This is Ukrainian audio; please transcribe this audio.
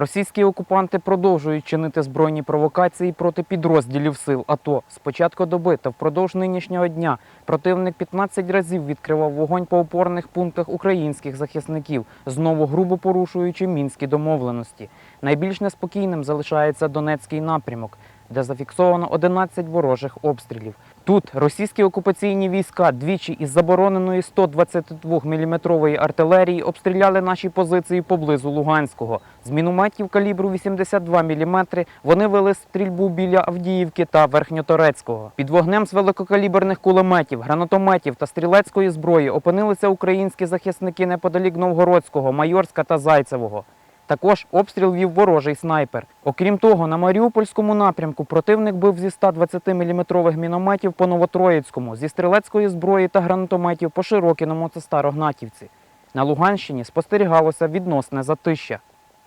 Російські окупанти продовжують чинити збройні провокації проти підрозділів сил АТО. З початку доби та впродовж нинішнього дня противник 15 разів відкривав вогонь по опорних пунктах українських захисників, знову грубо порушуючи мінські домовленості. Найбільш неспокійним залишається Донецький напрямок, де зафіксовано 11 ворожих обстрілів. Тут російські окупаційні війська двічі із забороненої 122 мм артилерії обстріляли наші позиції поблизу Луганського. З мінометів калібру 82 мм вони вели стрільбу біля Авдіївки та Верхньоторецького. Під вогнем з великокаліберних кулеметів, гранатометів та стрілецької зброї опинилися українські захисники неподалік Новгородського, Майорська та Зайцевого. Також обстріл вів ворожий снайпер. Окрім того, на Маріупольському напрямку противник бив зі 120-мм мінометів по Новотроїцькому, зі стрілецької зброї та гранатометів по Широкіному та Старогнатівці. На Луганщині спостерігалося відносне затища.